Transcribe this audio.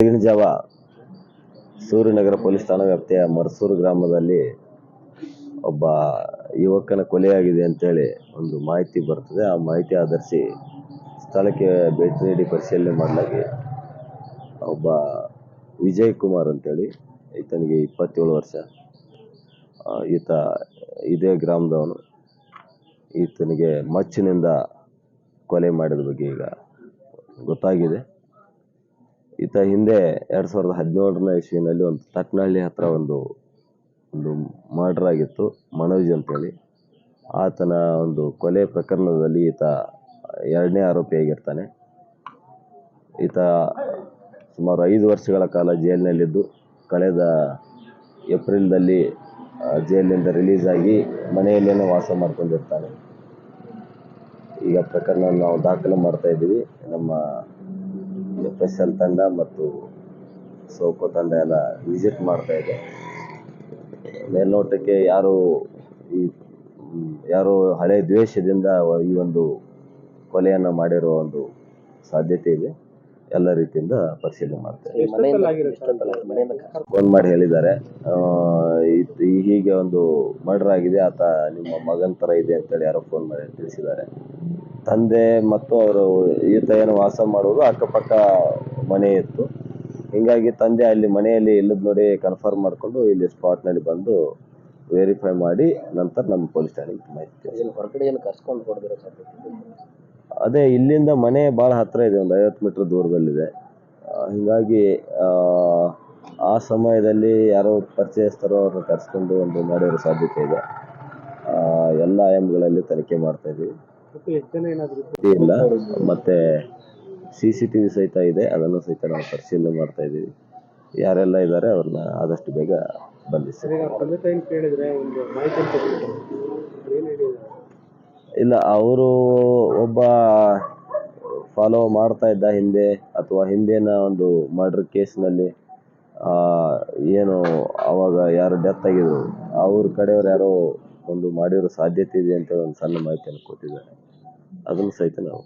ಬೆಳಗಿನ ಜಾವ ಸೂರ್ಯನಗರ ಪೊಲೀಸ್ ಠಾಣಾ ವ್ಯಾಪ್ತಿಯ ಮರಸೂರು ಗ್ರಾಮದಲ್ಲಿ ಒಬ್ಬ ಯುವಕನ ಕೊಲೆಯಾಗಿದೆ ಅಂತೇಳಿ ಒಂದು ಮಾಹಿತಿ ಬರ್ತದೆ. ಆ ಮಾಹಿತಿ ಆಧರಿಸಿ ಸ್ಥಳಕ್ಕೆ ಭೇಟಿ ನೀಡಿ ಪರಿಶೀಲನೆ ಮಾಡಲಾಗಿ ಒಬ್ಬ ವಿಜಯ್ ಕುಮಾರ್ ಅಂತೇಳಿ ಈತನಿಗೆ ಇಪ್ಪತ್ತೇಳು ವರ್ಷ. ಈತ ಇದೇ ಗ್ರಾಮದವನು. ಈತನಿಗೆ ಮಚ್ಚಿನಿಂದ ಕೊಲೆ ಮಾಡಿದ ಬಗ್ಗೆ ಈಗ ಗೊತ್ತಾಗಿದೆ. ಈತ ಹಿಂದೆ ಎರಡು ಸಾವಿರದ ಹದಿನೇಳರನೇ ಇಸ್ವಿನಲ್ಲಿ ಒಂದು ತಟ್ನಹಳ್ಳಿ ಹತ್ರ ಒಂದು ಒಂದು ಮರ್ಡರ್ ಆಗಿತ್ತು, ಮನೋಜ್ ಅಂತೇಳಿ. ಆತನ ಒಂದು ಕೊಲೆ ಪ್ರಕರಣದಲ್ಲಿ ಈತ ಎರಡನೇ ಆರೋಪಿಯಾಗಿರ್ತಾನೆ ಈತ ಸುಮಾರು ಐದು ವರ್ಷಗಳ ಕಾಲ ಜೈಲಿನಲ್ಲಿದ್ದು, ಕಳೆದ ಏಪ್ರಿಲ್ದಲ್ಲಿ ಜೈಲಿನಿಂದ ರಿಲೀಸ್ ಆಗಿ ಮನೆಯಲ್ಲೇ ವಾಸ ಮಾಡ್ಕೊಂಡಿರ್ತಾನೆ. ಈಗ ಪ್ರಕರಣ ನಾವು ದಾಖಲೆ ಮಾಡ್ತಾ ಇದ್ದೀವಿ. ನಮ್ಮ ಎಫ್ ಎಸ್ ಎಲ್ ತಂಡ ಮತ್ತು ಸೋಕೋ ತಂಡ ಎಲ್ಲ ವಿಸಿಟ್ ಮಾಡ್ತಾ ಇದೆ. ಮೇಲ್ನೋಟಕ್ಕೆ ಯಾರು ಈ ಯಾರು ಹಳೆ ದ್ವೇಷದಿಂದ ಈ ಒಂದು ಕೊಲೆಯನ್ನು ಮಾಡಿರೋ ಒಂದು ಸಾಧ್ಯತೆ ಇದೆ. ಎಲ್ಲ ರೀತಿಯಿಂದ ಪರಿಶೀಲನೆ ಮಾಡ್ತಾರೆ ಫೋನ್ ಮಾಡಿ ಹೇಳಿದ್ದಾರೆ. ಹೀಗೆ ಒಂದು ಮರ್ಡರ್ ಆಗಿದೆ ಆತ ನಿಮ್ಮ ಮಗನ ಥರ ಇದೆ ಅಂತೇಳಿ ಯಾರೋ ಫೋನ್ ಮಾಡಿ ತಿಳಿಸಿದ್ದಾರೆ. ತಂದೆ ಮತ್ತು ಅವರು ಈತ ಏನು ವಾಸ ಮಾಡೋದು ಅಕ್ಕಪಕ್ಕ ಮನೆ ಇತ್ತು. ಹೀಗಾಗಿ ತಂದೆ ಅಲ್ಲಿ ಮನೆಯಲ್ಲಿ ಇಲ್ಲದ ನೋಡಿ ಕನ್ಫರ್ಮ್ ಮಾಡಿಕೊಂಡು ಇಲ್ಲಿ ಸ್ಪಾಟ್ನಲ್ಲಿ ಬಂದು ವೆರಿಫೈ ಮಾಡಿ ನಂತರ ನಮ್ಮ ಪೊಲೀಸ್ ಠಾಣೆಗೆ ಮಾಹಿತಿ ಏನು ಹೊರಗಡೆ ಏನು ಕರ್ಸ್ಕೊಂಡು ಸಾಧ್ಯತೆ ಅದೇ ಇಲ್ಲಿಂದ ಮನೆ ಭಾಳ ಹತ್ತಿರ ಇದೆ ಒಂದು ಐವತ್ತು ಮೀಟ್ರ್ ದೂರದಲ್ಲಿದೆ. ಹಿಂಗಾಗಿ ಆ, ಸಮಯದಲ್ಲಿ ಯಾರೋ ಪರಿಚಯಸ್ಥರು ಅವ್ರನ್ನ ಕರ್ಸ್ಕೊಂಡು ಒಂದು ಮಾಡಿರೋ ಸಾಧ್ಯತೆ ಇದೆ. ಎಲ್ಲ ಆಯಾಮಗಳಲ್ಲಿ ತನಿಖೆ ಮಾಡ್ತಾ ಇದ್ದೀವಿ. ಇಲ್ಲ ಮತ್ತೆ ಸಿ ಸಿ ಟಿ ವಿ ಸಹಿತ ಇದೆ ಅದನ್ನು ಸಹಿತ ನಾವು ಪರಿಶೀಲನೆ ಮಾಡ್ತಾ ಇದ್ದೀವಿ. ಯಾರೆಲ್ಲ ಇದ್ದಾರೆ ಅವ್ರನ್ನ ಆದಷ್ಟು ಬೇಗ ಬಂಧಿಸಿ. ಇಲ್ಲ ಅವರು ಒಬ್ಬ ಫಾಲೋ ಮಾಡ್ತಾ ಇದ್ದ ಹಿಂದೆ ಅಥವಾ ಹಿಂದಿನ ಒಂದು ಮರ್ಡರ್ ಕೇಸ್ನಲ್ಲಿ ಏನು ಅವಾಗ ಯಾರು ಡೆತ್ ಆಗಿದ್ರು ಅವ್ರ ಕಡೆಯವ್ರು ಯಾರೋ ಒಂದು ಮಾಡಿರೋ ಸಾಧ್ಯತೆ ಇದೆ ಅಂತ ಒಂದು ಸಣ್ಣ ಮಾಹಿತಿಯನ್ನು ಕೊಟ್ಟಿದ್ದಾರೆ. ಅದನ್ನು ಸಹಿತ ನಾವು